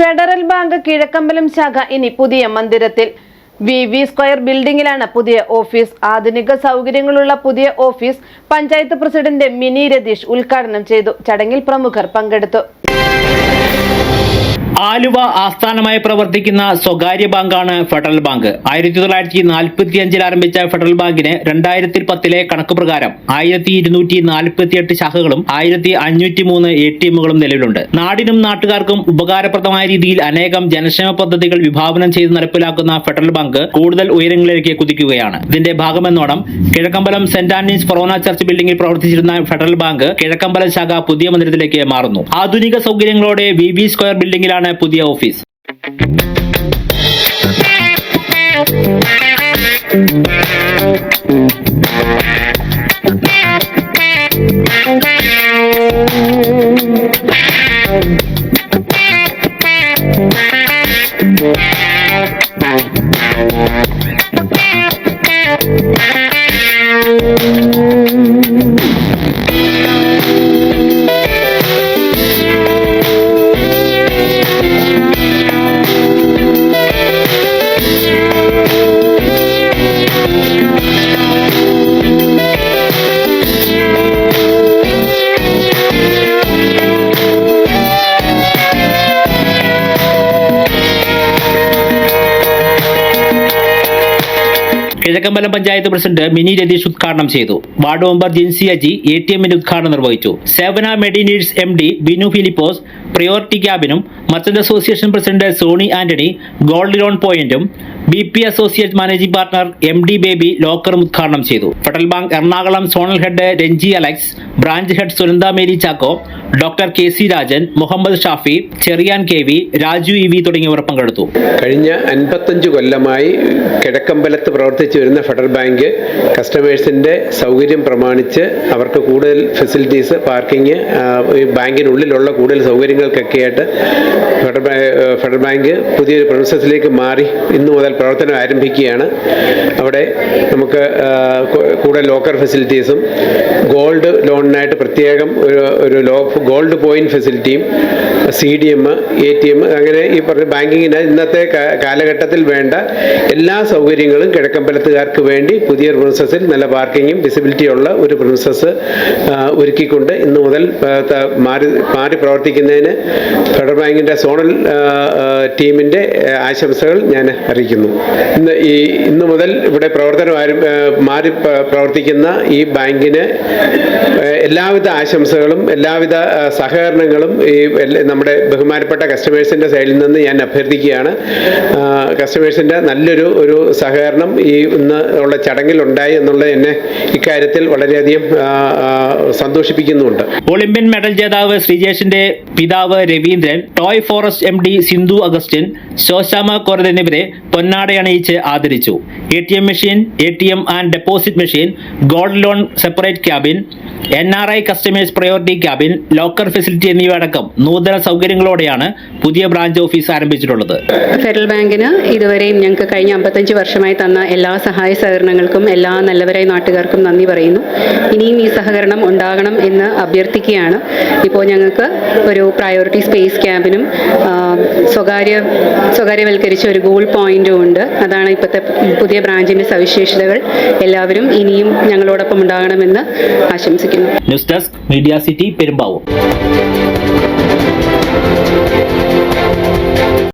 Federal bank Kizhakkambalam ശാഖ ഇനി പുതിയ മന്ദിരത്തിൽ. വി വി സ്ക്വയർ ബിൽഡിംഗിലാണ് പുതിയ ഓഫീസ്. ആധുനിക സൗകര്യങ്ങളുള്ള പുതിയ ഓഫീസ് പഞ്ചായത്ത് പ്രസിഡന്റ് മിനി രതീഷ് ഉദ്ഘാടനം ചെയ്തു. ചടങ്ങിൽ പ്രമുഖർ പങ്കെടുത്തു. ആലുവ ആസ്ഥാനമായി പ്രവർത്തിക്കുന്ന സ്വകാര്യ ബാങ്കാണ് ഫെഡറൽ ബാങ്ക്. ആയിരത്തി തൊള്ളായിരത്തി നാൽപ്പത്തി അഞ്ചിൽ ആരംഭിച്ച ഫെഡറൽ ബാങ്കിന് രണ്ടായിരത്തി പത്തിലെ കണക്ക് പ്രകാരം ആയിരത്തി ഇരുന്നൂറ്റി നാൽപ്പത്തി എട്ട് ശാഖകളും ആയിരത്തി അഞ്ഞൂറ്റി മൂന്ന് എ ടി എമ്മുകളും നിലവിലുണ്ട്. നാടിനും നാട്ടുകാർക്കും ഉപകാരപ്രദമായ രീതിയിൽ അനേകം ജനക്ഷേമ പദ്ധതികൾ വിഭാവനം ചെയ്ത് നടപ്പിലാക്കുന്ന ഫെഡറൽ ബാങ്ക് കൂടുതൽ ഉയരങ്ങളിലേക്ക് കുതിക്കുകയാണ്. ഇതിന്റെ ഭാഗമെന്നോണം Kizhakkambalam saint Antony's forane church ബിൽഡിംഗിൽ പ്രവർത്തിച്ചിരുന്ന ഫെഡറൽ ബാങ്ക് കിഴക്കമ്പലം ശാഖ പുതിയ മന്ദിരത്തിലേക്ക് മാറുന്നു. ആധുനിക സൗകര്യങ്ങളോടെ വി സ്ക്വയർ ബിൽഡിംഗിലാണ് പുതിയ ഓഫീസ് കിഴക്കമ്പലം പഞ്ചായത്ത് പ്രസിഡന്റ് മിനി രതീഷ് ഉദ്ഘാടനം ചെയ്തു. Ward member Jincy Aji A T എമ്മിന്റെ ഉദ്ഘാടനം നിർവഹിച്ചു. Sevana Medineeds M D Binu Philipose priority ക്യാബിനും merchant association president Sony Antony gold loan പോയിന്റും B P associate managing partner M D Baby ലോക്കറും ഉദ്ഘാടനം ചെയ്തു. Federal Bank Ernakulam zonal head Ranji Alex branch head Sunanda Mary Chacko doctor K C Rajan Muhammad Shafi Cherian K V Raju E V തുടങ്ങിയവർ പങ്കെടുത്തു. കഴിഞ്ഞ അൻപത്തഞ്ച് കൊല്ലമായി കിഴക്കമ്പലത്ത് പ്രവർത്തിച്ചു വരുന്ന federal bank കസ്റ്റമേഴ്സിന്റെ സൗകര്യം പ്രമാണിച്ച് അവർക്ക് കൂടുതൽ ഫെസിലിറ്റീസ് പാർക്കിംഗ് ബാങ്കിനുള്ളിലുള്ള കൂടുതൽ സൗകര്യങ്ങൾക്കൊക്കെയായിട്ട് ഫെഡറൽ ഫെഡറൽ ബാങ്ക് പുതിയൊരു പ്രൊസസ്സിലേക്ക് മാറി ഇന്നു മുതൽ പ്രവർത്തനം ആരംഭിക്കുകയാണ്. അവിടെ നമുക്ക് കൂടുതൽ ലോക്കർ ഫെസിലിറ്റീസും ഗോൾഡ് ലോണിനായിട്ട് പ്രത്യേകം ഒരു ഒരു ലോ gold point ഫെസിലിറ്റിയും C D M A T M അങ്ങനെ ഈ പറഞ്ഞ ബാങ്കിങ്ങിന് ഇന്നത്തെ കാലഘട്ടത്തിൽ വേണ്ട എല്ലാ സൗകര്യങ്ങളും കിഴക്കമ്പലത്തുകാർക്ക് വേണ്ടി പുതിയ പ്രിൻസസിൽ നല്ല പാർക്കിങ്ങും വിസിബിലിറ്റിയുള്ള ഒരു പ്രിൻസസ് ഒരുക്കിക്കൊണ്ട് ഇന്ന് മുതൽ മാറി മാറി പ്രവർത്തിക്കുന്നതിന് ഫെഡറൽ ബാങ്കിന്റെ സോണൽ ടീമിന്റെ ആശംസകൾ ഞാൻ അറിയിക്കുന്നു. ഇന്ന് ഈ ഇന്ന് മുതൽ ഇവിടെ പ്രവർത്തനം മാറി പ്രവർത്തിക്കുന്ന ഈ ബാങ്കിന് എല്ലാവിധ ആശംസകളും എല്ലാവിധ സഹകരണങ്ങളും ഈ നമ്മുടെ ബഹുമാനപ്പെട്ട കസ്റ്റമേഴ്സിന്റെ സൈഡിൽ നിന്ന് ഞാൻ അഭ്യർത്ഥിക്കുകയാണ്. കസ്റ്റമേഴ്സിന്റെ നല്ലൊരു ഒരു സഹകരണം ഈ ഇന്ന് ഉള്ള ചടങ്ങിൽ ഉണ്ടായി എന്നുള്ളത് എന്നെ ഇക്കാര്യത്തിൽ വളരെയധികം സന്തോഷിപ്പിക്കുന്നുണ്ട് ഒളിമ്പ്യൻ മെഡൽ ജേതാവ് ശ്രീജേഷിന്റെ പിതാവ് Raveendran toy forest M D Sindhu Augustine Sosamma Korath എന്നിവരെ പൊന്നാടയണിയിച്ച് ആദരിച്ചു. A T M machine A T M and deposit machine gold loan separate cabin N R I customers priority cabin locker facility എന്നിവയടക്കം നൂതന സൗകര്യങ്ങളോടെയാണ് പുതിയ branch office ആരംഭിച്ചിട്ടുള്ളത്. Federal ബാങ്കിന് ഇതുവരെയും ഞങ്ങൾക്ക് കഴിഞ്ഞ അമ്പത്തഞ്ച് വർഷമായി തന്ന എല്ലാ സഹായ സഹകരണങ്ങൾക്കും എല്ലാ നല്ലവരായ നാട്ടുകാർക്കും നന്ദി പറയുന്നു. ഇനിയും ഈ സഹകരണം ഉണ്ടാകണം എന്ന് അഭ്യർത്ഥിക്കുകയാണ്. ഇപ്പോൾ ഞങ്ങൾക്ക് ഒരു പ്രയോറിറ്റി സ്പേസ് ക്യാബിനും സ്വകാര്യ സ്വകാര്യവൽക്കരിച്ച ഒരു ഗോൾ പോയിന്റും ഉണ്ട്. അതാണ് ഇപ്പോഴത്തെ പുതിയ ബ്രാഞ്ചിന്റെ സവിശേഷതകൾ. എല്ലാവരും ഇനിയും ഞങ്ങളോടൊപ്പം ഉണ്ടാകണമെന്ന് ആശംസിക്കുന്നു. News desk media city Perumbavoor